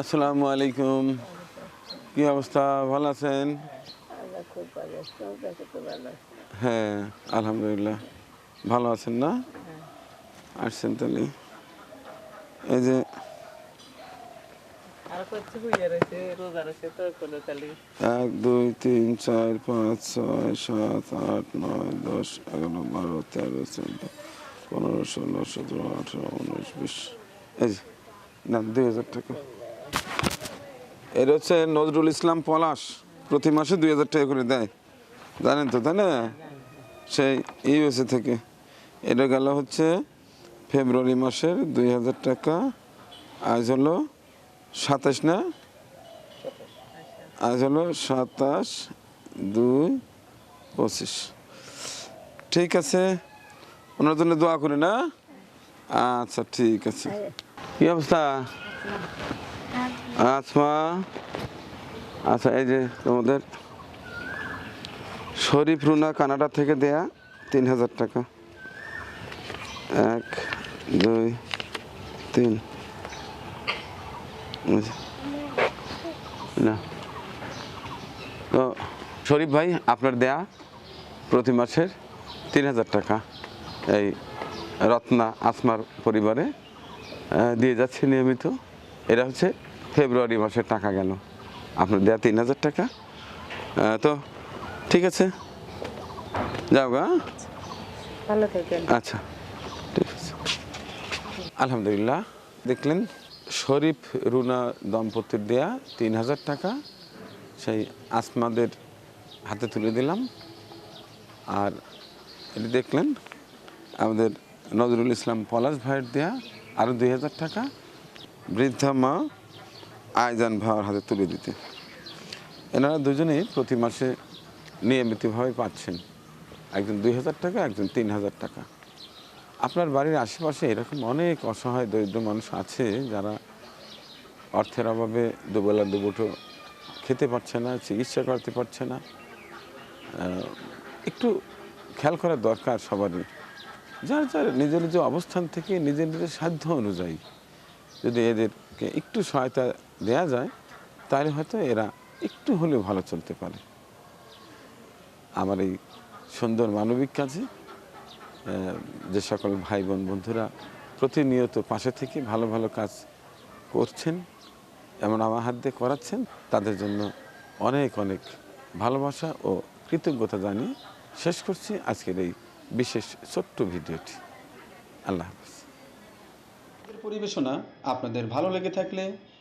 আসসালামু আলাইকুম। কি অবস্থা? ভালো আছেন? হ্যাঁ আলহামদুলিল্লাহ। ভালো আছেন না? আসছেন তাহলে। এই যে এক দুই তিন চার পাঁচ ছয় সাত আট নয় দশ এগারো বারো তেরো চোদ্দ পনেরো ষোলো সতেরো আঠেরো উনিশ বিশ। এই যে না দুই হাজার টাকা। এটা হচ্ছে নজরুল ইসলাম পলাশ, প্রতি মাসে দুই হাজার টাকা করে দেয়। জানেন তো, তাই না? সেই ইউএসএ থেকে। এটা গেল হচ্ছে ফেব্রুয়ারি মাসের দুই হাজার টাকা। আজ হলো সাতাশ না? আজ হলো সাতাশ দুই পঁচিশ। ঠিক আছে, ওনার জন্য দোয়া করি না? আচ্ছা ঠিক আছে। কি অবস্থা? আসমা আচ্ছা এই যে তোমাদের শরীফ রুনা কানাডা থেকে দেয়া তিন হাজার টাকা। এক, দুই, তিন। না। তো শরীফ ভাই, আপনার দেয়া প্রতি মাসের তিন হাজার টাকা। এই রত্না আসমার পরিবারে দিয়ে যাচ্ছে নিয়মিত। এটা হচ্ছে ফেব্রুয়ারি মাসের টাকা গেল। আপনার দেয়া তিন হাজার টাকা। তো ঠিক আছে। যাও গা? ভালো থাকেন। আচ্ছা ঠিক আছে। আলহামদুলিল্লাহ দেখলেন শরীফ রুনা দম্পতির দেয়া তিন হাজার টাকা। সেই আসমাদের হাতে তুলে দিলাম। আর এটি দেখলেন আমাদের নজরুল ইসলাম পলাশ ভাইয়ের দেয়া আরও দুই হাজার টাকা। বৃদ্ধা মা আয়জান ভাইয়ের হাতে তুলে দিতে। এনারা দুজনেই প্রতি মাসে নিয়মিতভাবে পাচ্ছেন। একজন দুই হাজার টাকা, একজন তিন হাজার টাকা। আপনার বাড়ির আশেপাশে এরকম অনেক অসহায় দরিদ্র মানুষ আছে যারা অর্থের অভাবে দুবেলা দুবুটো খেতে পারছে না, চিকিৎসা করতে পারছে না। একটু খেয়াল করার দরকার সবারই। যার যার নিজের নিজ অবস্থান থেকে নিজের নিজের সাধ্য অনুযায়ী যদি এদেরকে একটু সহায়তা দেয়া যায়, তাহলে হয়তো এরা একটু হলেও ভালো চলতে পারে। আমার এই সুন্দর মানবিক কাজে যে সকল ভাই বোন বন্ধুরা প্রতিনিয়ত পাশে থেকে ভালো ভালো কাজ করছেন, এমন আমার হাত দিয়ে করাচ্ছেন, তাদের জন্য অনেক অনেক ভালোবাসা ও কৃতজ্ঞতা জানিয়ে শেষ করছি আজকের এই বিশেষ ছোট্ট ভিডিওটি। আল্লাহ হাফিজ। পরিবেশনা আপনাদের ভালো লেগে থাকলে